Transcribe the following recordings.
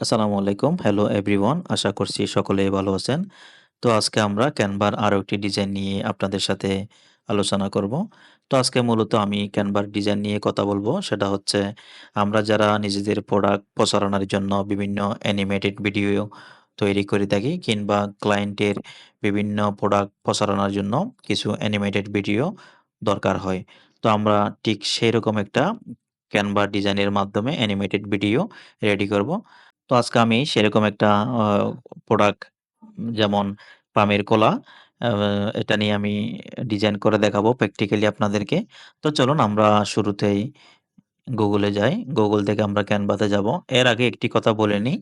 আসসালামু আলাইকুম। Hello everyone. আশা করছি সকলে ভালো আছেন। তো আজকে আমরা ক্যানভার আরও একটি ডিজাইন নিয়ে আপনাদের সাথে আলোচনা করব। তো আজকে মূলত আমি ক্যানভার ডিজাইন নিয়ে কথা বলব। সেটা হচ্ছে আমরা যারা নিজেদের প্রোডাক্ট প্রচারণার জন্য বিভিন্ন অ্যানিমেটেড ভিডিও তৈরি করে থাকি কিংবা ক্লায়েন্টের বিভিন্ন প্রোডাক্ট প্রচারণার জন্য কিছু অ্যানিমেটেড ভিডিও দরকার হয়। তো আমরা ঠিক সেরকম একটা ক্যানভার ডিজাইনের মাধ্যমে অ্যানিমেটেড ভিডিও রেডি করব। তো আজকে আমি সেরকম একটা প্রোডাক্ট যেমন পামের কোলা এটা নিয়ে আমি ডিজাইন করে দেখাবো প্র্যাকটিক্যালি আপনাদেরকে। তো চলুন আমরা শুরুতেই গুগলে যাই। গুগল থেকে আমরা ক্যানভাতে যাব। এর আগে একটি কথা বলে নিই।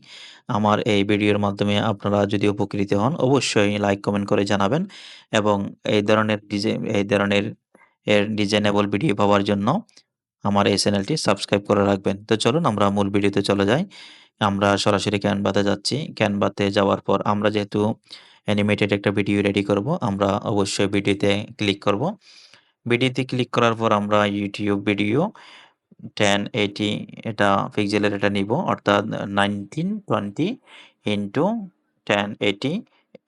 আমার এই ভিডিওর মাধ্যমে আপনারা যদি উপকৃত হন, অবশ্যই লাইক কমেন্ট করে জানাবেন এবং এই ধরনের ডিজাইন এই ধরনের এর ডিজাইনেবল ভিডিও পাওয়ার জন্য আমার এই চ্যানেলটি সাবস্ক্রাইব করে রাখবেন। তো চলুন আমরা মূল ভিডিওতে চলে যাই। আমরা সরাসরি ক্যানভাতে যাচ্ছি। ক্যানভাতে যাওয়ার পর আমরা যেহেতু অ্যানিমেটেড একটা ভিডিও রেডি করব, আমরা অবশ্যই ভিডিওতে ক্লিক করব। ভিডিওতে ক্লিক করার পর আমরা ইউটিউব ভিডিও 1080 এটা পিক্সেলের এটা নিব অর্থাৎ 1920 ইনটু 1080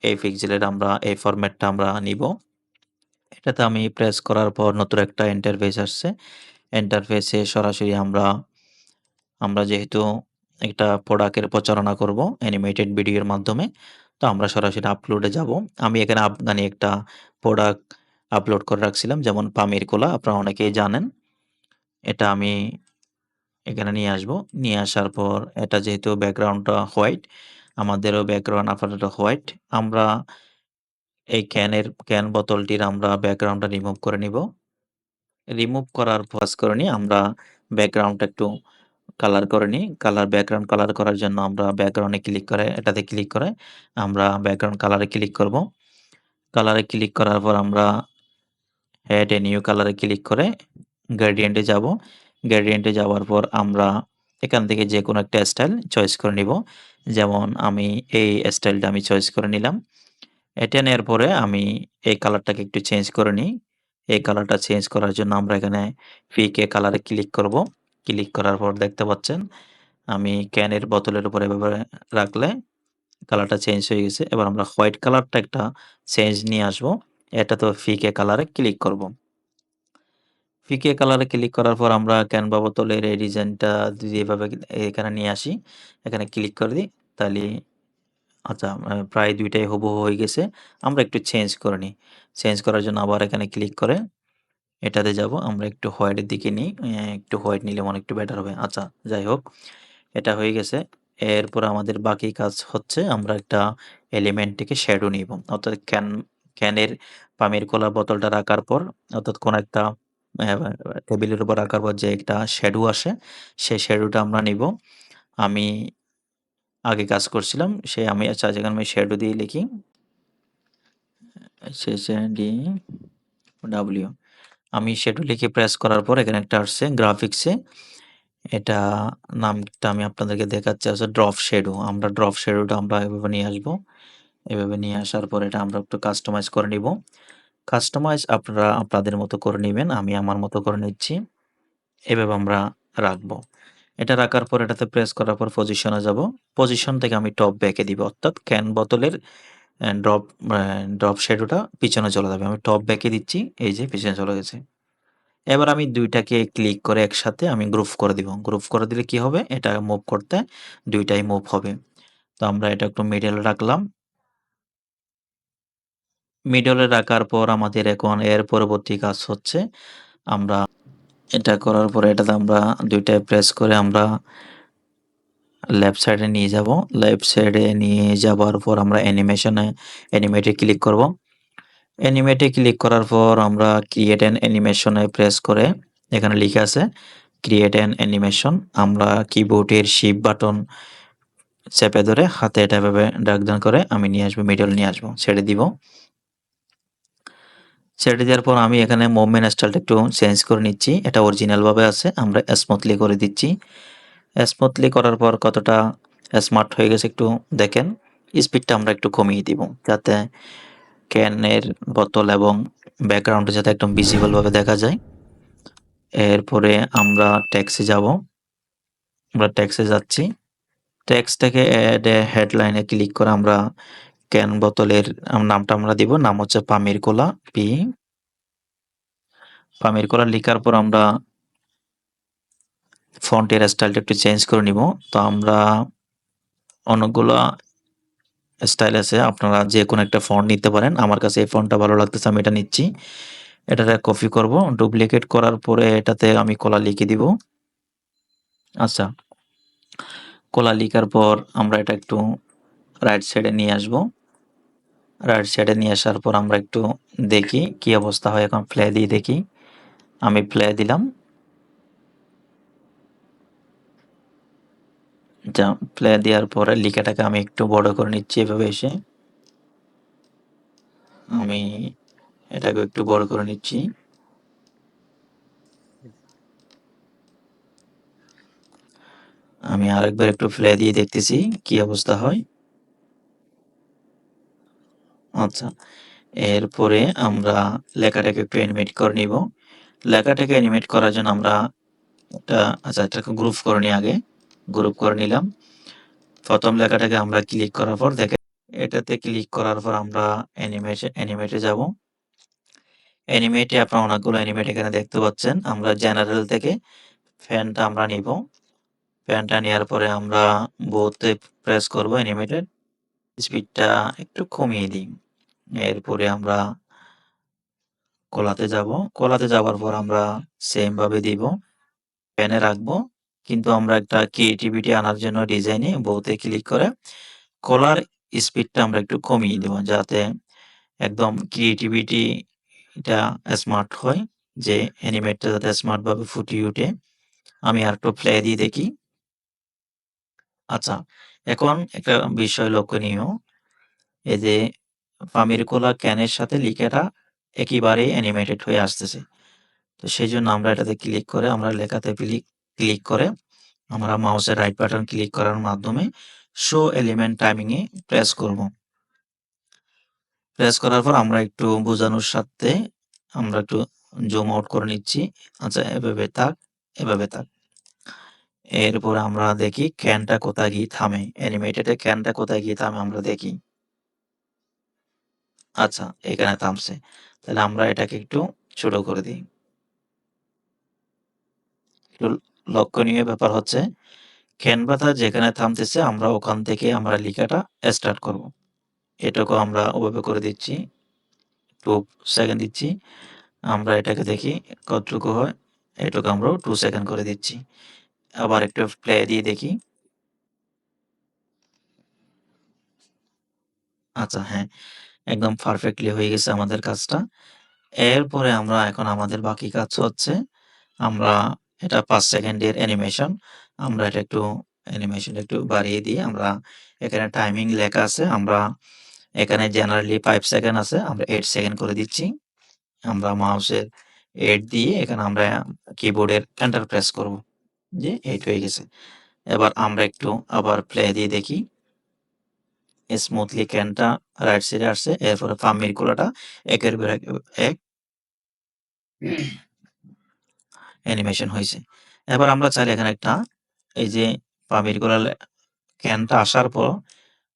এই পিক্সেলের আমরা এই ফরম্যাটটা আমরা নিব। এটাতে আমি প্রেস করার পর নতুন একটা ইন্টারফেস আসছে। ইন্টারফেসে সরাসরি আমরা আমরা যেহেতু একটা প্রোডাক্টের প্রচারণা করব অ্যানিমেটেড ভিডিওর মাধ্যমে। তো আমরা সরাসরি আপলোডে যাব। আমি এখানে আফগানি একটা প্রোডাক্ট আপলোড করে রাখছিলাম যেমন পামির কোলা আপনারা অনেকেই জানেন। এটা আমি এখানে নিয়ে আসব। নিয়ে আসার পর এটা যেহেতু ব্যাকগ্রাউন্ডটা হোয়াইট, আমাদেরও ব্যাকগ্রাউন্ড আপাতত হোয়াইট। আমরা এই ক্যানের ক্যান বোতলটির আমরা ব্যাকগ্রাউন্ডটা রিমুভ করে নিব। রিমুভ করার কাজ করে নিয়ে আমরা ব্যাকগ্রাউন্ডটা একটু কালার করে নিই। কালার ব্যাকগ্রাউন্ড কালার করার জন্য আমরা ব্যাকগ্রাউন্ডে ক্লিক করে, এটাতে ক্লিক করে আমরা ব্যাকগ্রাউন্ড কালারে ক্লিক করব। কালারে ক্লিক করার পর আমরা এড এ নিউ কালারে ক্লিক করে গ্রেডিয়েন্ট যাব। গ্রেডিয়েন্ট যাওয়ার পর আমরা এখান থেকে যে কোনো একটা স্টাইল চয়েস করে নিব। যেমন আমি এই স্টাইলটা আমি চয়েস করে নিলাম। এটা নেওয়ার পরে আমি এই কালারটাকে একটু চেঞ্জ করে নিই। এই কালারটা চেঞ্জ করার জন্য আমরা এখানে পিকে কালারে ক্লিক করব। ক্লিক করার পর দেখতে পাচ্ছেন আমি ক্যানের বোতলের উপর এভাবে রাখলে কালারটা চেঞ্জ হয়ে গেছে। এবার আমরা হোয়াইট কালারটা একটা চেঞ্জ নিয়ে আসব। এটাতেও ফিকে কালারে ক্লিক করব। ফিকে কালারে ক্লিক করার পর আমরা ক্যানভা বোতলের এই ডিজাইনটা যদি এভাবে এখানে নিয়ে আসি, এখানে ক্লিক করে দিই তাহলে আচ্ছা প্রায় ২ টাই হুবহু হয়ে গেছে। আমরা একটু চেঞ্জ করে নিই। চেঞ্জ করার জন্য আবার এখানে ক্লিক করে এটাতে যাব। আমরা একটু হোয়াইটের দিকে নিই। একটু হোয়াইট নিলে মনে একটু বেটার হবে। আচ্ছা যাই হোক এটা হয়ে গেছে। এরপর আমাদের বাকি কাজ হচ্ছে আমরা একটা এলিমেন্ট থেকে শ্যাডো নিব। অর্থাৎ ক্যান ক্যানের পামের কোলা বোতলটা রাখার পর অর্থাৎ কোন একটা টেবিলের উপর রাখার পর যে একটা শ্যাডো আসে, সেই শ্যাডোটা আমরা নিব। আমি আগে কাজ করছিলাম সে আমি আচ্ছা যেখানে আমি শ্যাডো দিয়ে লিখি। সে ডি ডাব্লিউ আমি শ্যাডো লিখে প্রেস করার পর এখানে একটা আসছে গ্রাফিক্সে এটা নামটা আমি আপনাদেরকে দেখাচ্ছি আছে ড্রপ শ্যাডো। আমরা ড্রপ শ্যাডোটা আমরা এভাবে নিয়ে আসব এভাবে নিয়ে আসার পর এটা আমরা একটু কাস্টমাইজ করে নিব। কাস্টমাইজ আপনারা আপনাদের মতো করে নেবেন, আমি আমার মতো করে নিচ্ছি। এভাবে আমরা রাখব। এটা রাখার পর এটাতে প্রেস করার পর পজিশনে যাব। পজিশন থেকে আমি টপ ব্যাকে দিব। অর্থাৎ ক্যান বোতলের ড্রপ ড্রপ শ্যাডোটা পিছনে চলে যাবে। আমি টপ ব্যাকে দিচ্ছি। এই যে পিছনে চলে গেছে। এবার আমি দুইটাকে ক্লিক করে একসাথে আমি গ্রুপ করে দিব। গ্রুপ করে দিলে কি হবে? এটা মুভ করতে দুইটাই মুভ হবে। তো আমরা এটা একটু মিডল রাখলাম। মিডলে রাখার পর আমাদের এখন এর পরবর্তী কাজ হচ্ছে, আমরা এটা করার পরে এটাতে আমরা ২ টায় প্রেস করে আমরা লেফট সাইডে নিয়ে যাব। লেফট সাইডে নিয়ে যাবার পর আমরা অ্যানিমেশনে অ্যানিমেটে ক্লিক করব। অ্যানিমেটে ক্লিক করার পর আমরা ক্রিয়েট অ্যান অ্যানিমেশন প্রেস করে এখানে লিখা আছে ক্রিয়েট অ্যান অ্যানিমেশন আমরা কিবোর্ডের শিফট বাটন চেপে ধরে হাতে এটা এভাবে ড্রাগ ডাউন করে আমি নিয়ে আসব মিডল নিয়ে আসব। ছেড়ে দিব। ছেড়ে দেওয়ার পর আমি এখানে মুভমেন্ট স্টাইলটা একটু চেঞ্জ করে নিচ্ছি। এটা অরিজিনাল ভাবে আছে। আমরা স্মুথলি করে দিচ্ছি। স্মুথলি করার পর কতটা স্মার্ট হয়ে গেছে একটু দেখেন। স্পিডটা আমরা একটু কমিয়ে দিব। যাতে ক্যানের বোতল এবং ব্যাকগ্রাউন্ডে যাতে একদম ভিজিবল ভাবে দেখা যায়। এরপরে আমরা টেক্সটে যাব। আমরা টেক্সটে যাচ্ছি। টেক্সট থেকে অ্যাড হেডলাইনে ক্লিক করে আমরা ক্যান বোতলের নামটা আমরা দিব। নাম হচ্ছে পামির কোলা, পি পামির কোলা লিখার পর আমরা ফন্টের স্টাইলটা একটু চেঞ্জ করে নিব। তো আমরা অনেকগুলা স্টাইল আছে। আপনারা যেকোনো একটা ফন্ট নিতে পারেন। আমার কাছে এই ফন্টটা ভালো লাগতেছে, আমি এটা নিচ্ছি। এটাতে কপি করব। ডুপ্লিকেট করার পরে এটাতে আমি কলা লিখে দিব। আচ্ছা। কলা লিখার পর আমরা এটা একটু রাইট সাইডে নিয়ে আসব। রাইট সাইডে নিয়ে আসার পর আমরা একটু দেখি কি অবস্থা হয় এখন প্লে দিয়ে দেখি। আমি প্লে দিলাম। যা প্লে দেওয়ার পরে লিখাটাকে আমি একটু বড় করে নিচ্ছি এভাবে এসে। আমি এটাকে একটু বড় করে নিচ্ছি। আমি আরেকবার একটু প্লে দিয়ে দেখতেছি কি অবস্থা হয়। আচ্ছা। এরপরে আমরা লেখাটাকে একটু অ্যানিমেট করে নিব। লেখাটাকে অ্যানিমেট করার জন্য আমরা আচ্ছা এটাকে গ্রুপ করে নিই আগে। গ্রুপ করে নিলাম। প্রথম লেখাটাকে আমরা ক্লিক করার পর দেখে এটাতে ক্লিক করার পর আমরা অ্যানিমেশন অ্যানিমেটে যাব। অ্যানিমেটে আপনারা অনেকগুলো অ্যানিমেট এখানে দেখতে পাচ্ছেন। আমরা জেনারেল থেকে ফ্যানটা আমরা নিব। ফ্যানটা নেওয়ার পরে আমরা বোতে প্রেস করব অ্যানিমেটেড। স্পিডটা একটু কমিয়ে দিই। এরপরে আমরা কোলাতে যাব। কোলাতে যাওয়ার পর আমরা সেমভাবে দিব। প্যানে রাখব। কিন্তু আমরা একটা ক্রিয়েটিভিটি আনার জন্য ডিজাইনে বোতে ক্লিক করে কলার স্পিডটা আমরা একটু কমিয়ে দেব। যাতে একদম ক্রিয়েটিভিটি এটা স্মার্ট হয় যে অ্যানিমেটটা যাতে স্মার্টভাবে ফুটিয়ে ওঠে। আমি আরেকটু প্লে দিয়ে দেখি। আচ্ছা, এখন একটা বিষয় লক্ষণীয়। এই যে পামির কোলা ক্যানের সাথে লিখাটা একেবারেই অ্যানিমেটেড হয়ে আসতেছে। তো সেই জন্য আমরা এটাতে ক্লিক করে আমরা লেখাতে ক্লিক ক্লিক করে আমরা মাউসের রাইট বাটন ক্লিক করার মাধ্যমে শো এলিমেন্ট টাইমিং এ প্রেস করব। প্রেস করার পর আমরা একটু বোঝানোর সাথে আমরা একটু জুম আউট করে নিচ্ছি। আচ্ছা এভাবে থাক, এভাবে থাক। এরপর আমরা দেখি ক্যানটা কোথায় গিয়ে থামে। অ্যানিমেটেড ক্যানটা কোথায় গিয়ে থামে আমরা দেখি। আচ্ছা, এখানে থামছে। তাহলে আমরা এটাকে একটু ছোট করে দিই। একটু লক্ষণীয় ব্যাপার হচ্ছে ক্যানভাটা যেখানে থামতেছে আমরা ওখান থেকে আমরা লিখাটা স্টার্ট করব। এটাকেও আমরা ওভাবে করে দিচ্ছি। টু সেকেন্ড দিচ্ছি। আমরা এটাকে দেখি কতটুকু হয়। এটুকু আমরাও টু সেকেন্ড করে দিচ্ছি। আবার একটু প্লে দিয়ে দেখি। আচ্ছা হ্যাঁ, একদম পারফেক্টলি হয়ে গেছে আমাদের কাজটা। এরপরে আমরা এখন আমাদের বাকি কাজ হচ্ছে আমরা এটা ৫ সেকেন্ডের অ্যানিমেশন। আমরা এটা একটু অ্যানিমেশনটা একটু বাড়িয়ে দিয়ে আমরা এখানে টাইমিং লেখা আছে। আমরা এখানে জেনারেলি ফাইভ সেকেন্ড আছে। আমরা এইট সেকেন্ড করে দিচ্ছি। আমরা মাউসের 8 দিয়ে এখানে আমরা কিবোর্ডের এন্টার প্রেস করব। যে 8 হয়ে গেছে। এবার আমরা একটু আবার প্লে দিয়ে দেখি। স্মুথলি ক্যানটা রাইট সাইডে আসছে। এরপরে পামির কোলাটা একের এক অ্যানিমেশন হয়েছে এবার আমরা চাইলে এখানে একটা, এই যে পামির কোলা ক্যানটা আসার পর,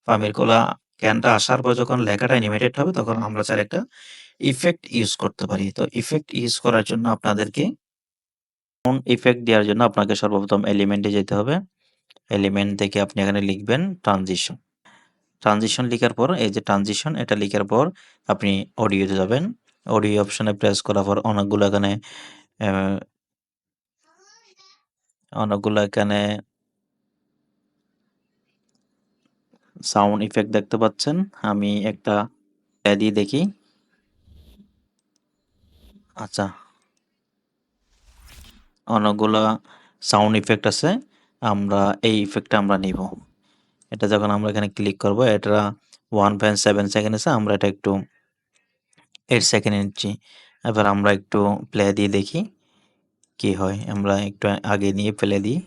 পামির কোলা ক্যানটা আসার পর যখন লেখাটা অ্যানিমেটেড হবে, তখন আমরা চাইলে একটা ইফেক্ট ইউজ করতে পারি। তো ইফেক্ট ইউজ করার জন্য আপনাদেরকে কোন ইফেক্ট দেওয়ার জন্য আপনাকে সর্বপ্রথম এলিমেন্টে যেতে হবে। এলিমেন্ট থেকে আপনি এখানে লিখবেন ট্রানজিশন। ট্রানজিশন লিখার পর, এই যে ট্রানজিশন এটা লিখার পর আপনি অডিওতে যাবেন। অডিও অপশনে প্রেস করার পর অনেকগুলো এখানে অনেকগুলো এখানে সাউন্ড ইফেক্ট দেখতে পাচ্ছেন। আমি একটা দিয়ে দেখি। আচ্ছা। অনেকগুলা সাউন্ড ইফেক্ট আছে। আমরা এই ইফেক্টটা আমরা নিব। এটা যখন আমরা এখানে ক্লিক করব, এটা 1.7 সেকেন্ড আছে। আমরা এটা একটু এইট সেকেন্ড নিচ্ছি। এবার আমরা একটু প্লে দিয়ে দেখি কি হয়। আমরা একটু আগে নিয়ে ফেলে দিই।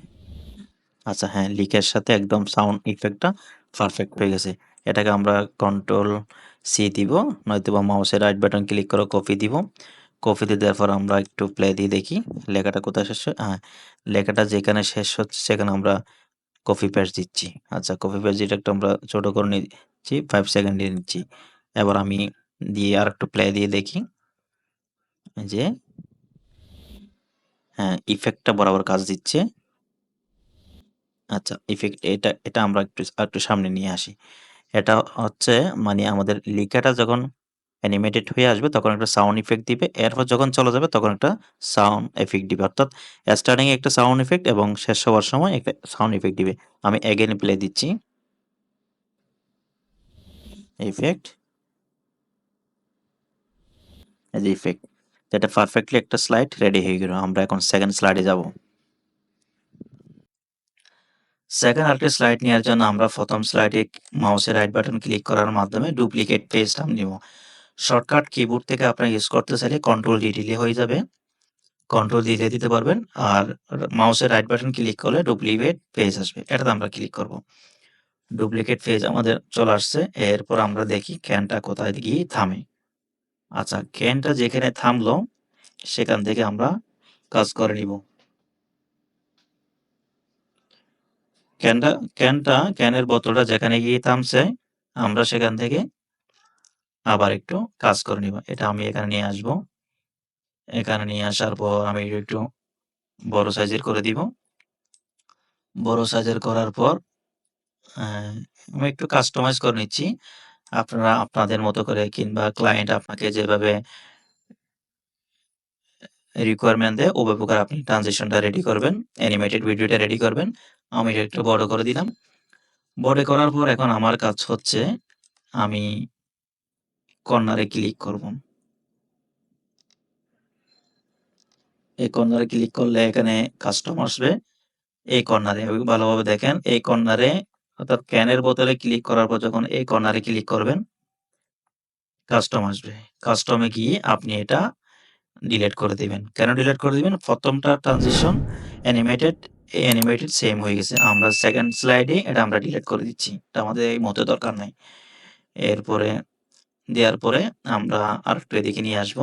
আচ্ছা হ্যাঁ, লিকের সাথে একদম সাউন্ড ইফেক্টটা পারফেক্ট হয়ে গেছে। এটাকে আমরা কন্ট্রোল সি দিব। নয়তোবা মাউসের রাইট বাটন ক্লিক করে কপি দিব। কপি দিয়ে দেওয়ার পর আমরা একটু প্লে দিয়ে দেখি লেখাটা কোথায় শেষ হয় লেখাটা যেখানে শেষ হচ্ছে সেখানে আমরা কপি পেস্ট দিচ্ছি। আচ্ছা কপি পেস্ট যেটা একটু আমরা ছোটো করে নিচ্ছি ফাইভ সেকেন্ড নিচ্ছি। এবার আমি দিয়ে আরেকটু প্লে দিয়ে দেখি। যে হ্যাঁ, ইফেক্টটা বরাবর কাজ দিচ্ছে। আচ্ছা ইফেক্ট এটা এটা আমরা একটু আরেকটু সামনে নিয়ে আসি। এটা হচ্ছে মানে আমাদের লিখাটা যখন অ্যানিমেটেড হয়ে আসবে তখন একটা সাউন্ড ইফেক্ট দিবে। এরপর যখন চলে যাবে তখন একটা সাউন্ড এফেক্ট দিবে। অর্থাৎ স্টার্টিংয়ে একটা সাউন্ড ইফেক্ট এবং শেষ হওয়ার সময় একটা সাউন্ড ইফেক্ট দিবে। আমি এগেইন প্লে দিচ্ছি। ইফেক্ট। ইফেক্ট। এটা পারফেক্টলি একটা স্লাইড রেডি হয়ে গেল। আমরা এখন সেকেন্ড স্লাইডে যাব। সেকেন্ড আরেকটি স্লাইড নেওয়ার জন্য আমরা প্রথম স্লাইডে মাউসের রাইট বাটন ক্লিক করার মাধ্যমে ডুপ্লিকেট পেজ নাম নিব। শর্টকাট কিবোর্ড থেকে আপনারা ইউজ করতে চাইলে কন্ট্রোল ডি দিলে হয়ে যাবে। কন্ট্রোল দিলে দিতে পারবেন। আর মাউসের রাইট বাটন ক্লিক করলে ডুপ্লিকেট পেজ আসবে। এটাতে আমরা ক্লিক করব। ডুপ্লিকেট পেজ আমাদের চলে আসছে। এরপর আমরা দেখি ক্যানটা কোথায় গিয়ে থামে। আচ্ছা ক্যানটা যেখানে থামলো, সেখান থেকে আমরা কাজ করে নিব। ক্যানটা ক্যানটা ক্যানের বোতলটা যেখানে গিয়ে থামছে, আমরা সেখান থেকে আবার একটু কাজ করে নিব। এটা আমি এখানে নিয়ে আসব। এখানে নিয়ে আসার পর আমি একটু বড় সাইজের করে দিব। বড় সাইজের করার পর আমি একটু কাস্টমাইজ করে নিচ্ছি। আপনারা আপনাদের মতো করে কিংবা ক্লায়েন্ট আপনাকে যেভাবে রিকোয়ারমেন্ট দেয়, ওভাবে করে আপনি ট্রানজেকশনটা রেডি করবেন। অ্যানিমেটেড ভিডিওটা রেডি করবেন। আমি এটা একটু বড় করে দিলাম। বড় করার পর এখন আমার কাজ হচ্ছে আমি কর্নারে ক্লিক করব। এই কর্নারে ক্লিক করলে এখানে কাস্টম আসবে। এই কর্নারে ভালোভাবে দেখেন, এই কর্নারে অর্থাৎ ক্যানের বোতলে ক্লিক করার পর যখন এই কর্নারে ক্লিক করবেন কাস্টম আসবে। কাস্টমে গিয়ে আপনি এটা ডিলেট করে দিবেন। কেন ডিলেট করে দিবেন? প্রথমটা ট্রানজিশন অ্যানিমেটেড এই অ্যানিমেটেড সেম হয়ে গেছে। আমরা সেকেন্ড স্লাইডে এটা আমরা ডিলেট করে দিচ্ছি। এটা আমাদের এই মতে দরকার নাই। এরপরে, দেওয়ার পরে আমরা আরেকটু এদিকে নিয়ে আসব।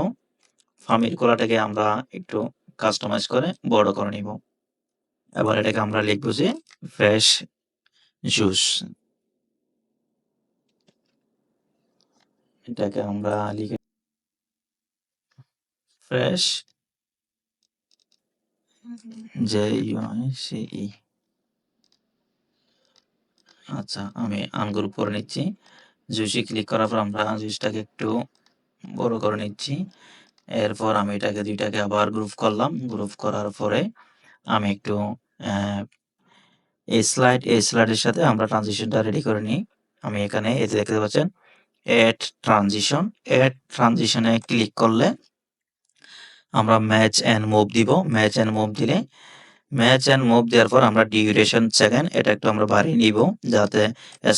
ফার্মের কোলাটাকে আমরা একটু কাস্টমাইজ করে বড় করে নিব। এবার এটাকে আমরা লিখব যে ফ্রেশ জুস। এটাকে আমরা লিখে ফ্রেশ জে ইউ সি আচ্ছা আমি আঙ্গুর করে নিচ্ছি। জুসে ক্লিক করার পর আমরা জুসটাকে একটু বড় করে নিচ্ছি। এরপর আমি এটাকে, দুইটাকে আবার গ্রুপ করলাম। গ্রুপ করার পরে আমি একটু এই স্লাইড এই স্লাইডের সাথে আমরা ট্রানজিশনটা রেডি করে নিই। আমি এখানে এতে দেখতে পাচ্ছেন এড ট্রানজিশন এড ট্রানজিশনে ক্লিক করলে আমরা ম্যাচ অ্যান্ড মুভ দিব। ম্যাচ অ্যান্ড মুভ দিলে ম্যাচ অ্যান্ড মুভ দেওয়ার পর আমরা ডিউরেশন সেকেন্ড এটা একটু আমরা বাড়িয়ে নিব যাতে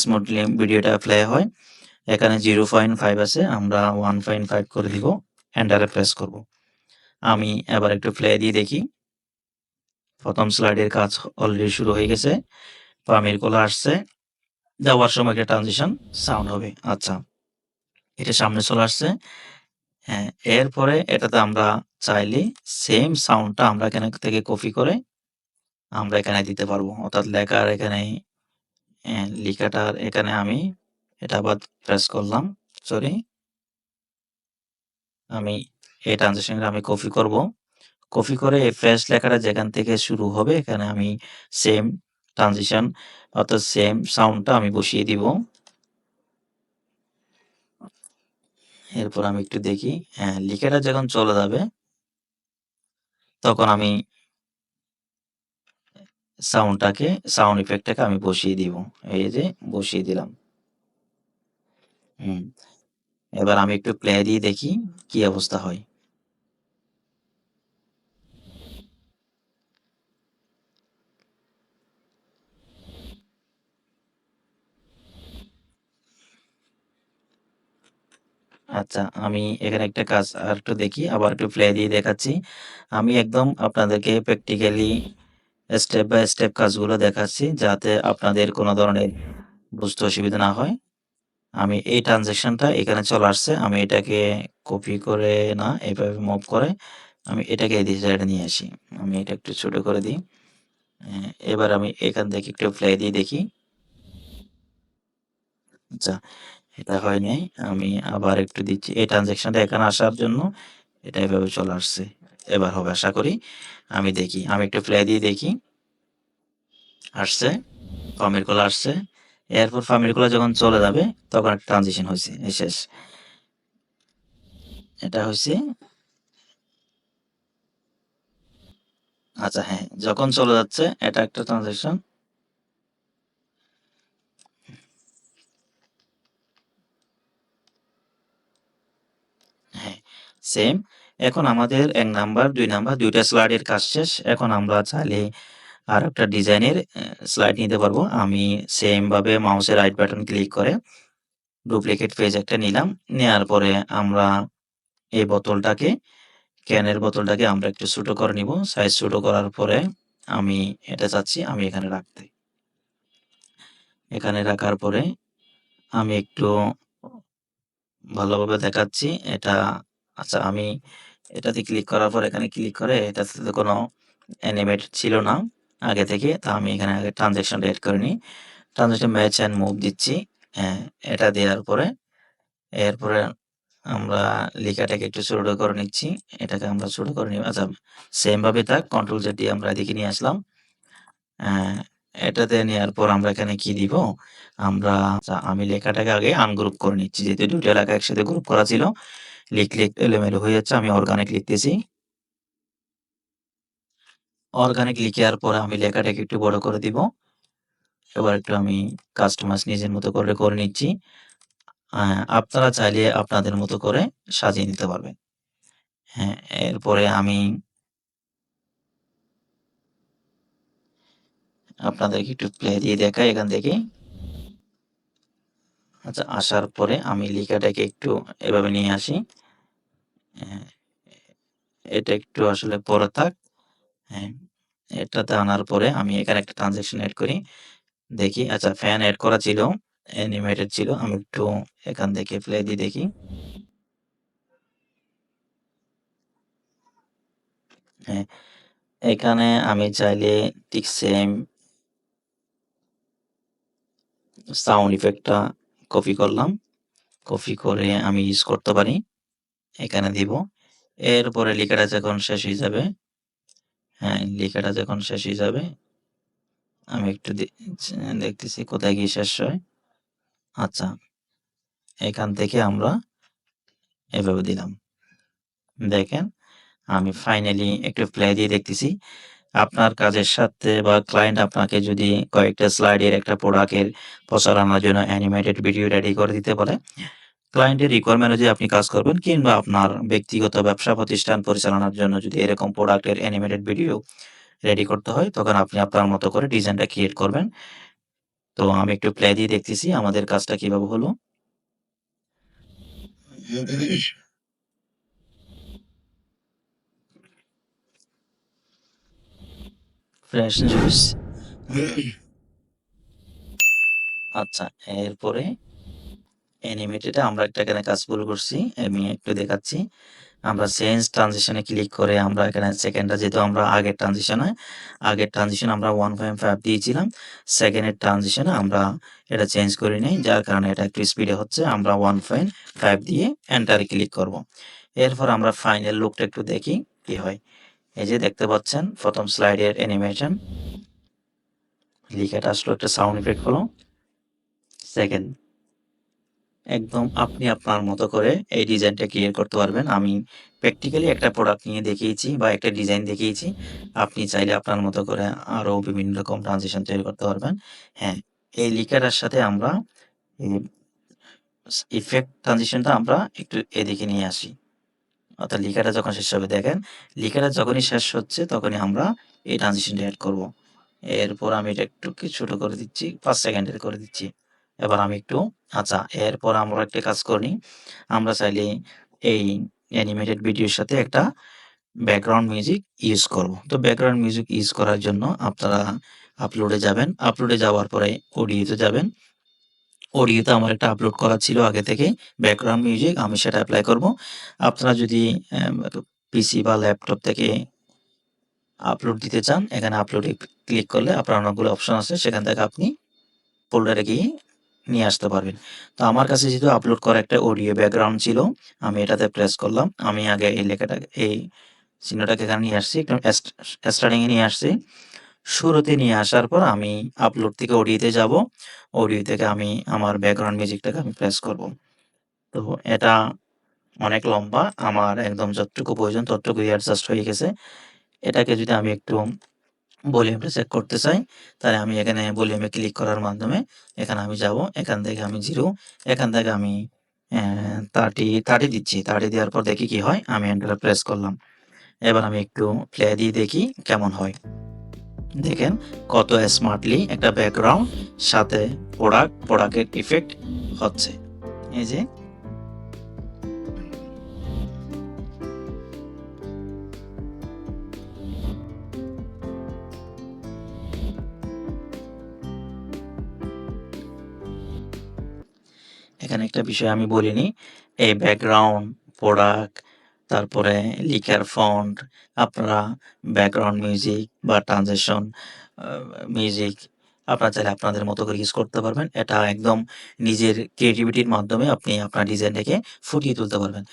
স্মুথলি ভিডিওটা প্লে হয়। এখানে জিরো পয়েন্ট ফাইভ আছে, আমরা ওয়ান পয়েন্ট ফাইভ করে দিব এন্টারে প্রেস করব। আমি এবার একটু প্লে দিয়ে দেখি। প্রথম স্লাইডের কাজ অলরেডি শুরু হয়ে গেছে। পামির কোলা আসছে। যাওয়ার সময় একটা ট্রানজিশন সাউন্ড হবে। আচ্ছা এটা সামনে চলে আসছে। হ্যাঁ এরপরে এটাতে আমরা চাইলে সেম সাউন্ডটা আমরা এখানে থেকে কপি করে আমরা এখানে দিতে পারব। অর্থাৎ লেখার এখানে লেখাটার এখানে আমি এটা আবার প্রেস করলাম। সরি আমি এই ট্রানজেকশনটা আমি কপি করব। কপি করে এই ফ্রেশ লেখাটা যেখান থেকে শুরু হবে, এখানে আমি সেম ট্রানজিশন অর্থাৎ সেম সাউন্ডটা আমি বসিয়ে দিব। এরপর আমি একটু দেখি হ্যাঁ লিখাটা যখন চলে যাবে, তখন আমি সাউন্ডটাকে সাউন্ড ইফেক্টটাকে আমি বসিয়ে দিব। এই যে, বসিয়ে দিলাম। হুম, এবার আমি একটু প্লে দিয়ে দেখি কি অবস্থা হয়। আচ্ছা আমি এখানে একটা কাজ আর একটু দেখি আবার একটু প্লে দিয়ে দেখাচ্ছি। আমি একদম আপনাদেরকে প্র্যাকটিক্যালি স্টেপ বাই স্টেপ কাজগুলো দেখাচ্ছি যাতে আপনাদের কোনো ধরনের বুঝতে অসুবিধা না হয়। আমি এই ট্রানজেকশনটা এখানে চলে আসছে আমি এটাকে কপি করে না এইভাবে মুভ করে আমি এটাকে এই সাইডে নিয়ে আসি। আমি এটা একটু ছোট করে দিই। এবার আমি এখান থেকে একটু প্লে দিয়ে দেখি। আচ্ছা, এটা হয় নাই। আমি আবার একটু দিচ্ছি। এই ট্রান্সেকশনটা এখানে আসার জন্য এটা এভাবে চলে আসছে। এবার হবে আশা করি। আমি দেখি। আমি একটু প্লে দিয়ে দেখি। আসছে। ফার্মের কল আসছে। এরপর ফার্মের কল যখন চলে যাবে তখন একটা ট্রানজেকশন হয়েছে শেষ। এটা হইছে আচ্ছা হ্যাঁ, যখন চলে যাচ্ছে এটা একটা ট্রানজেকশন। হ্যাঁ, সেম। এখন আমাদের এক নাম্বার, দুই নাম্বার ২ টা স্লাইডের কাজ শেষ। এখন আমরা চাইলে আর একটা ডিজাইনের স্লাইড নিতে পারব। আমি সেম ভাবে মাউসের রাইট বাটন ক্লিক করে ডুপ্লিকেট পেজ একটা নিলাম। নেয়ার পরে আমরা এই বোতলটাকে ক্যানের বোতলটাকে আমরা একটু ছোট করে নিব। সাইজ ছোট করার পরে আমি এটা চাচ্ছি আমি এখানে রাখতে। এখানে রাখার পরে আমি একটু ভালোভাবে দেখাচ্ছি। এটা আচ্ছা আমি এটাতে ক্লিক করার পর এখানে ক্লিক করে এটাতে তো কোনো অ্যানিমেট ছিল না আগে থেকে। তা আমি এখানে আগে ট্রান্সেকশনটা এড করে নিই। ট্রান্সেকশন ম্যাচ অ্যান্ড মুভ দিচ্ছি। হ্যাঁ, এটা দেওয়ার পরে এরপরে আমরা লেখাটাকে একটু ছোট করে নিচ্ছি। এটাকে আমরা ছোট করে নিব। আচ্ছা সেম ভাবে থাক। কন্ট্রোল জেড দিয়ে আমরা এদিকে নিয়ে আসলাম। হ্যাঁ, এটাতে নেওয়ার পর আমরা এখানে কি দিব? আমরা আচ্ছা আমি লেখাটাকে আগে আনগ্রুপ করে নিচ্ছি। যেহেতু ২ টা লেখা একসাথে গ্রুপ করা ছিল। লিখলে এলোমেলো হয়ে যাচ্ছে। আমি অর্গানিক লিখতেছি। অর্গানিক লিখার পরে আমি লেখাটাকে একটু বড় করে দিব। এবার একটু আমি কাস্টমাইজ নিজের মতো করে করে নিচ্ছি। আ আপনারা চাইলে আপনাদের মতো করে সাজিয়ে নিতে পারবেন। হ্যাঁ, এরপরে আমি আপনাদেরকে একটু প্লে দিয়ে দেখাই এখান থেকে। আচ্ছা আসার পরে আমি লেখাটাকে একটু এভাবে নিয়ে আসি। হ্যাঁ, এটা একটু আসলে পরে থাক। হ্যাঁ, এটাতে আনার পরে আমি এখানে একটা ট্রান্সেকশন এড করি। দেখি আচ্ছা ফ্যান এড করা ছিল, অ্যানিমেটেড ছিল। আমি একটু এখান থেকে প্লে দিয়ে দেখি। হ্যাঁ, এখানে আমি চাইলে ঠিক সেম সাউন্ড ইফেক্টটা কপি করলাম। কপি করে আমি ইউজ করতে পারি। এখানে দিব। এরপরে লেখাটা যখন শেষ হয়ে যাবে হ্যাঁ, লেখাটা যখন শেষ হয়ে যাবে আমি একটু দেখতেছি কোথায় গিয়ে শেষ হয়। আচ্ছা। এখান থেকে আমরা এভাবে দিলাম। দেখেন আমি ফাইনালি একটু প্লে দিয়ে দেখতেছি। আপনার কাজের সাথে বা ক্লায়েন্ট আপনাকে যদি কয়েকটা স্লাইডের একটা প্রোডাক্টের প্রচার প্রচারণার জন্য অ্যানিমেটেড ভিডিও রেডি করে দিতে বলে, ক্লায়েন্টের রিকোয়ারমেন্ট অনুযায়ী আপনি কাজ করবেন কিংবা আপনার ব্যক্তিগত ব্যবসা প্রতিষ্ঠান পরিচালনার জন্য যদি এরকম প্রোডাক্টের অ্যানিমেটেড ভিডিও রেডি করতে হয়, তখন আপনি আপনার মতো করে ডিজাইনটা ক্রিয়েট করবেন। তো আমি একটু প্লে দিয়ে দেখতেছি আমাদের কাজটা কীভাবে হলো। Fresh juice. আচ্ছা, এরপরে অ্যানিমেটেডে আমরা একটা এখানে কাজ ভুল করছি। আমি একটু দেখাচ্ছি। আমরা চেঞ্জ ট্রানজিশনে ক্লিক করে আমরা এখানে সেকেন্ডটা যেহেতু আমরা আগের ট্রানজিশনে আগের ট্রানজিশন আমরা 1.5 দিয়েছিলাম। সেকেন্ডের ট্রানজিশনে আমরা এটা চেঞ্জ করে নিই, যার কারণে এটা একটু স্পিডে হচ্ছে। আমরা 1.5 দিয়ে এন্টারে ক্লিক করব। এরপর আমরা ফাইনাল লুকটা একটু দেখি, কি হয়। এই যে দেখতে পাচ্ছেন, প্রথম স্লাইডের অ্যানিমেশন। লেখাটা আসলো একটা সাউন্ড ইফেক্ট হলো। সেকেন্ড একদম আপনি আপনার মতো করে এই ডিজাইনটা ক্রিয়েট করতে পারবেন। আমি প্র্যাকটিক্যালি একটা প্রোডাক্ট নিয়ে দেখিয়েছি বা একটা ডিজাইন দেখিয়েছি। আপনি চাইলে আপনার মতো করে আরও বিভিন্ন রকম ট্রানজিশন তৈরি করতে পারবেন। হ্যাঁ, এই লেখাটার সাথে আমরা ইফেক্ট ট্রানজিশনটা আমরা একটু এদিকে নিয়ে আসি। অর্থাৎ লেখাটা যখন শেষ হবে দেখেন, লেখাটা যখনই শেষ হচ্ছে তখনই আমরা এই ট্রানজিশনটা অ্যাড করব। এরপর আমি এটা একটু ছোট করে দিচ্ছি। ৫ সেকেন্ডের করে দিচ্ছি। এবার আমি একটু আচ্ছা এরপর আমরা একটা কাজ করি। আমরা চাইলে এই অ্যানিমেটেড ভিডিওর সাথে একটা ব্যাকগ্রাউন্ড মিউজিক ইউজ করব। তো ব্যাকগ্রাউন্ড মিউজিক ইউজ করার জন্য আপনারা আপলোডে যাবেন। আপলোডে যাওয়ার পরে অডিওতে যাবেন। অডিওতে আমার একটা আপলোড করা ছিল আগে থেকেই ব্যাকগ্রাউন্ড মিউজিক আমি সেটা অ্যাপ্লাই করব। আপনারা যদি পিসি বা ল্যাপটপ থেকে আপলোড দিতে চান, এখানে আপলোডে ক্লিক করলে আপনার অনেকগুলো অপশন আছে সেখান থেকে আপনি ফোল্ডারে গিয়ে নিয়ে আসতে পারবেন। তো আমার কাছে যেহেতু আপলোড করা একটা অডিও ব্যাকগ্রাউন্ড ছিল, আমি এটাতে প্রেস করলাম। আমি আগে এই লেখাটা, এই চিহ্নটাকে এখানে নিয়ে আসছি একদম স্টার্টিংয়ে নিয়ে আসছি। শুরুতে নিয়ে আসার পর আমি আপলোড থেকে অডিওতে যাব। অডিও থেকে আমি আমার ব্যাকগ্রাউন্ড মিউজিকটাকে আমি প্রেস করব। তো এটা অনেক লম্বা, আমার একদম যতটুকু প্রয়োজন ততটুকু অ্যাডজাস্ট হয়ে গেছে। এটাকে যদি আমি একটু ভলিউমটা চেক করতে চাই, তাহলে আমি এখানে ভলিউমে ক্লিক করার মাধ্যমে এখানে আমি যাব, এখান থেকে আমি জিরো এখান থেকে আমি থার্টি থার্টি দিচ্ছি থার্টি দেওয়ার পর দেখি কি হয়, আমি এন্টার প্রেস করলাম। এবার আমি একটু প্লে দিয়ে দেখি কেমন হয়। দেখেন কত স্মার্টলি একটা ব্যাকগ্রাউন্ড সাথে প্রোডাক্ট প্রোডাক্টের ইফেক্ট হচ্ছে। এই যে এখানে একটা বিষয় আমি বলিনি। এই ব্যাকগ্রাউন্ড প্রোডাক্ট তারপরে লিকার ফন্ট আপনারা ব্যাকগ্রাউন্ড মিউজিক বা ট্রানজেকশন মিউজিক আপনারা চাইলে আপনাদের মতো করে ইউজ করতে পারবেন। এটা একদম নিজের ক্রিয়েটিভিটির মাধ্যমে আপনি আপনার ডিজাইনটাকে ফুটিয়ে তুলতে পারবেন।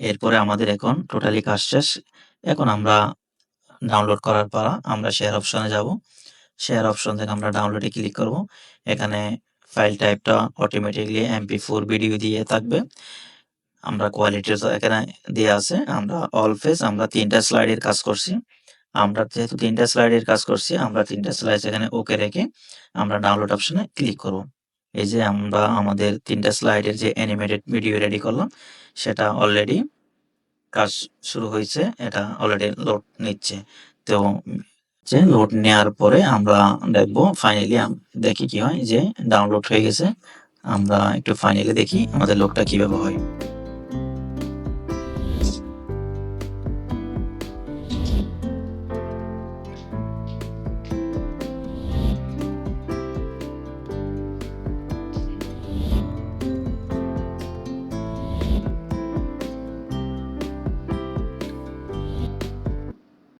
এরপরে আমাদের এখন টোটালি কাজ শেষ। এখন আমরা ডাউনলোড করার পর আমরা শেয়ার অপশনে যাব। শেয়ার অপশন থেকে আমরা ডাউনলোডে ক্লিক করব। এখানে ফাইল টাইপটা অটোমেটিকলি এমপি ফোর ভিডিও দিয়ে থাকবে। আমরা কোয়ালিটি এখানে দেওয়া আছে। আমরা অল ফেস আমরা তিনটা স্লাইডের কাজ করছি। আমরা যেহেতু তিনটা স্লাইডের কাজ করছি, আমরা তিনটা স্লাইড এখানে ওকে রেখে আমরা ডাউনলোড অপশনে ক্লিক করব। এই যে আমরা আমাদের তিনটা স্লাইডের যে অ্যানিমেটেড ভিডিও রেডি করলাম, সেটা অলরেডি কাজ শুরু হয়েছে। এটা অলরেডি লোড নিচ্ছে। তো যে লোড নেওয়ার পরে আমরা দেখব ফাইনালি দেখি কি হয় যে ডাউনলোড হয়ে গেছে। আমরা একটু ফাইনালি দেখি আমাদের লোডটা কীভাবে হয়।